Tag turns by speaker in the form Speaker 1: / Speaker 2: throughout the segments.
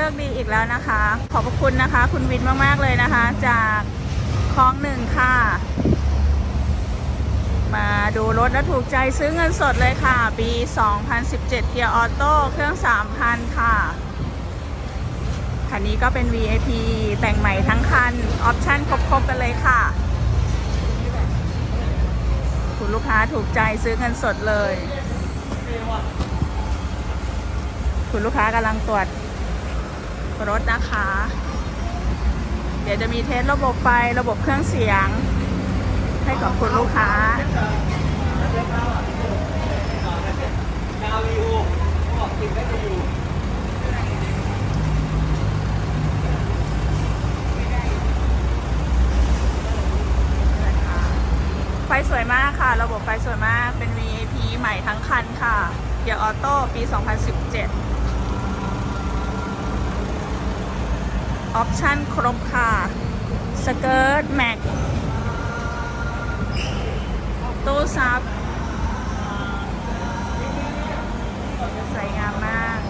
Speaker 1: เลิกดีอีกแล้วนะคะ ขอบคุณนะคะ คุณวินมากๆเลยนะคะ จากคลองหนึ่งค่ะ มาดูรถแล้วถูกใจซื้อเงินสดเลยค่ะปี2017เกียร์ออโต้เครื่อง 3,000 ค่ะคันนี้ก็เป็น VIP แต่งใหม่ทั้งคัน ออปชั่นครบ ๆ กันเลยค่ะ คุณลูกค้าถูกใจซื้อเงินสดเลย คุณลูกค้ากำลังตรวจ รถนะคะ เดี๋ยวจะมีเทสระบบไฟระบบเครื่องเสียง ให้กับคุณลูกค้า
Speaker 2: ดาววีโอบอกติดได้จะอยู่
Speaker 1: ไฟสวยมากค่ะ ระบบไฟสวยมากเป็น VIP ใหม่ทั้งคันค่ะเกียร์ออโต้ปี 2017 ออปชั่นครบค่ะ สเกิร์ตแม็กตู้ซับ สวยงามมาก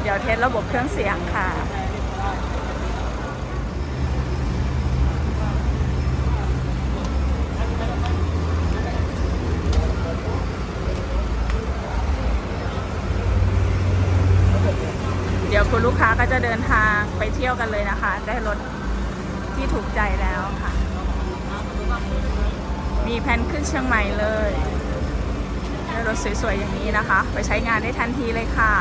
Speaker 1: เดี๋ยวเทสระบบเครื่องเสียงค่ะ เดี๋ยวคุณลูกค้าก็จะเดินทางไปเที่ยวกันเลยนะคะ ได้รถที่ถูกใจแล้วค่ะ มีแผนขึ้นเชียงใหม่เลยได้รถสวยๆอย่างนี้นะคะ ไปใช้งานได้ทันทีเลยค่ะ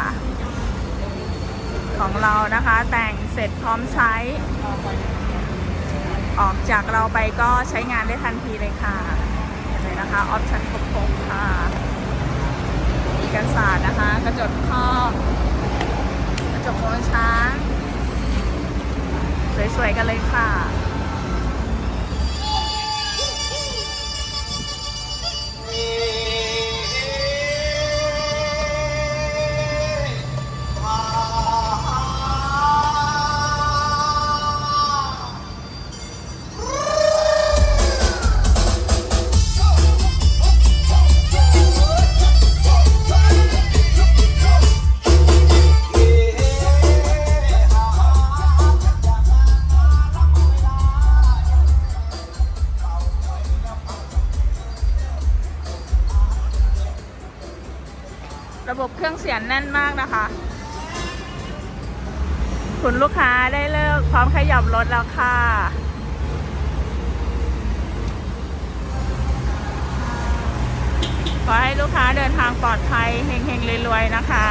Speaker 1: ของเรานะคะแต่งเสร็จพร้อมใช้ ออกจากเราไปก็ใช้งานได้ทันทีเลยค่ะเห็นเลยนะคะออปชั่นครบๆค่ะมีกันศารนะคะ กระจกครอบกระจกมองช้าง สวยๆกันเลยค่ะ ระบบเครื่องเสียงแน่นมากนะคะ คุณลูกค้าได้เลิกพร้อมขยับรถแล้วค่ะขอให้ลูกค้าเดินทางปลอดภัยเฮงๆรวยๆนะคะ